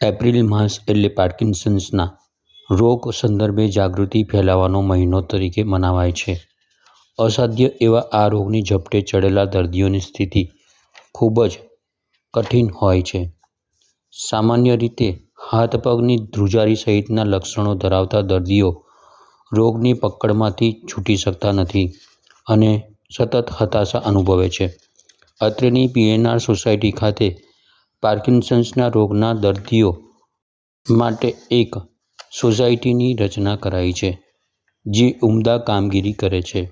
April માસ એટલે પાર્કિન્સન્સના રોગ સંદર્ભે જાગૃતિ ફેલાવવાનો મહિનો તરીકે મનાવાય છે. અસાધ્ય એવા આ રોગની ઝપટે ચડેલા દર્દીઓની સ્થિતિ ખૂબ જ કઠિન હોય છે. સામાન્ય રીતે હાથ પગની ધ્રુજારી સહિતના લક્ષણો ધરાવતા દર્દીઓ રોગની પકડમાંથી છૂટી શકતા નથી અને સતત હતાશા અનુભવે છે. અત્રેની પીએનઆર સોસાયટી ખાતે પાર્કિન્સન્સના રોગના દર્દીઓ માટે એક સોસાયટીની રચના કરાઈ છે, જે ઉમદા કામગીરી કરે છે.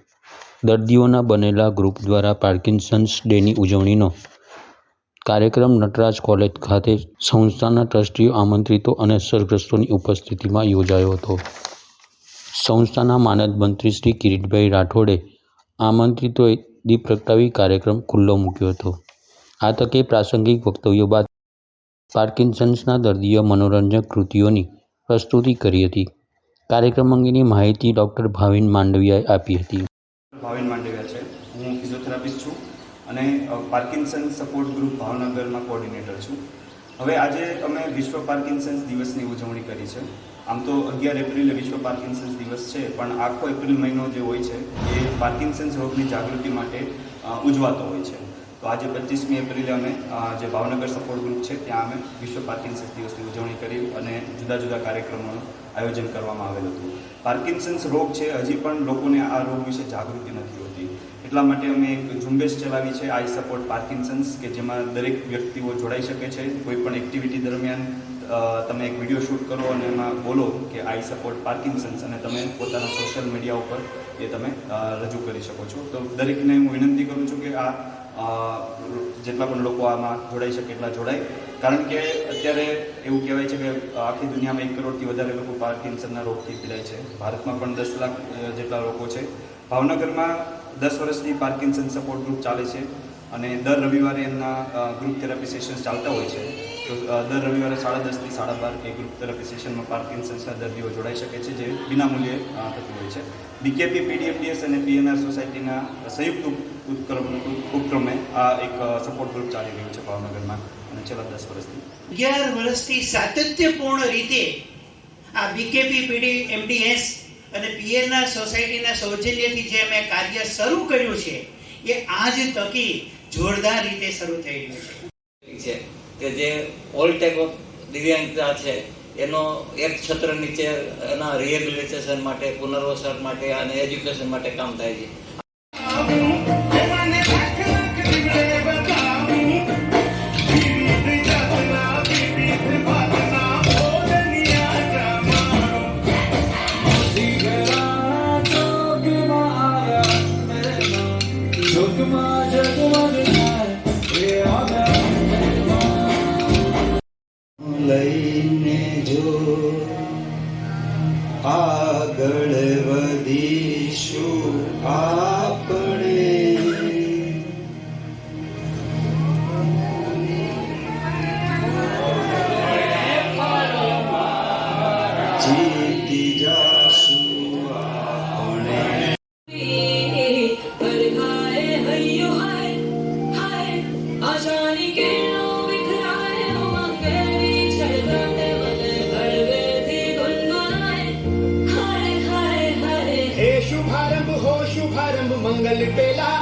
દર્દીઓના બનેલા ગ્રુપ દ્વારા પાર્કિન્સન્સ ડેની ઉજવણીનો કાર્યક્રમ નટરાજ કોલેજ ખાતે સંસ્થાના ટ્રસ્ટીઓ આમંત્રિતો અને અસરગ્રસ્તોની ઉપસ્થિતિમાં યોજાયો હતો. સંસ્થાના માનદ મંત્રી શ્રી કિરીટભાઈ રાઠોડે આમંત્રિતોએ દીપ પ્રગટાવી કાર્યક્રમ ખુલ્લો મૂક્યો હતો. આ તકે પ્રાસંગિક વક્તવ્યો બાદ પાર્કિન્સન્સના દર્દીઓ મનોરંજક કૃતિઓની પ્રસ્તુતિ કરી હતી. કાર્યક્રમ અંગેની માહિતી ડૉક્ટર ભાવિન માંડવિયાએ આપી હતી. ભાવિન માંડવિયા છે. હું ફિઝિયોથેરાપિસ્ટ છું અને પાર્કિન્સન સપોર્ટ ગ્રુપ ભાવનગરમાં કોર્ડિનેટર છું. હવે આજે અમે વિશ્વ પાર્કિન્સન્સ દિવસની ઉજવણી કરી છે. આમ તો અગિયાર એપ્રિલે વિશ્વ પાર્કિન્સન્સ દિવસ છે, પણ આખો એપ્રિલ મહિનો જે હોય છે, એ પાર્કિન્સન્સ રોગની જાગૃતિ માટે ઉજવાતો હોય છે. તો આજે પચીસમી એપ્રિલે અમે જે ભાવનગર સપોર્ટ ગ્રુપ છે, ત્યાં અમે વિશ્વ પાર્કિન્સન્સ દિવસની ઉજવણી કરી અને જુદા જુદા કાર્યક્રમોનું આયોજન કરવામાં આવેલું હતું. પાર્કિન્સન્સ રોગ છે, હજી પણ લોકોને આ રોગ વિશે જાગૃતિ નથી હોતી. એટલા માટે અમે એક ઝુંબેશ ચલાવી છે, આઈ સપોર્ટ પાર્કિન્સન્સ, કે જેમાં દરેક વ્યક્તિઓ જોડાઈ શકે છે. કોઈ પણ એક્ટિવિટી દરમિયાન તમે એક વીડિયો શૂટ કરો અને એમાં બોલો કે આઈ સપોર્ટ પાર્કિન્સન્સ અને તમે પોતાના સોશિયલ મીડિયા ઉપર એ તમે રજૂ કરી શકો છો. તો દરેકને હું વિનંતી કરું છું કે આ જેટલા પણ લોકો આમાં જોડાઈ શકે એટલા જોડાય. કારણ કે અત્યારે એવું કહેવાય છે કે આખી દુનિયામાં એક કરોડથી વધારે લોકો પાર્કિન્સનના રોગથી પીડાય છે. ભારતમાં પણ દસ લાખ જેટલા લોકો છે. ભાવનગરમાં દસ વર્ષથી પાર્કિન્સન સપોર્ટ ગ્રુપ ચાલે છે અને દર રવિવારે એમના ગ્રુપ થેરાપી સેશન્સ ચાલતા હોય છે. તો દર રવિવારે સાડા દસથી સાડા બાર એ ગ્રુપ થેરાપી સેશનમાં પાર્કિન્સન્સના દર્દીઓ જોડાઈ શકે છે, જે વિનામૂલ્યે થતું હોય છે. બીકેપી પીડીએમડીએસ અને પીએનઆર સોસાયટીના સંયુક્ત ઉપક્રમ ઉપક્રમે આ એક સપોર્ટ ગ્રુપ ચાલી રહ્યું છે ભાવનગરમાં અને છેલ્લા દસ વર્ષથી. અગિયાર વર્ષથી સાતત્યપૂર્ણ રીતે આ બીકેપી પીડી એમડીએસ અને પીએનઆર સોસાયટીના સૌજન્યથી જે અમે કાર્ય શરૂ કર્યું છે એ આજ તકી જોરદાર રીતે શરૂ થઈ રહ્યું છે. છે કે જે ઓલ ટાઈપ ઓફ દિવ્યાંગતા છે એનો એક છત્ર નીચે એના રિહેબિલિટેશન માટે પુનર્વસન માટે અને એજ્યુકેશન માટે કામ થાય છે. આગળ વધીશું આપણે. જીતી गलटेला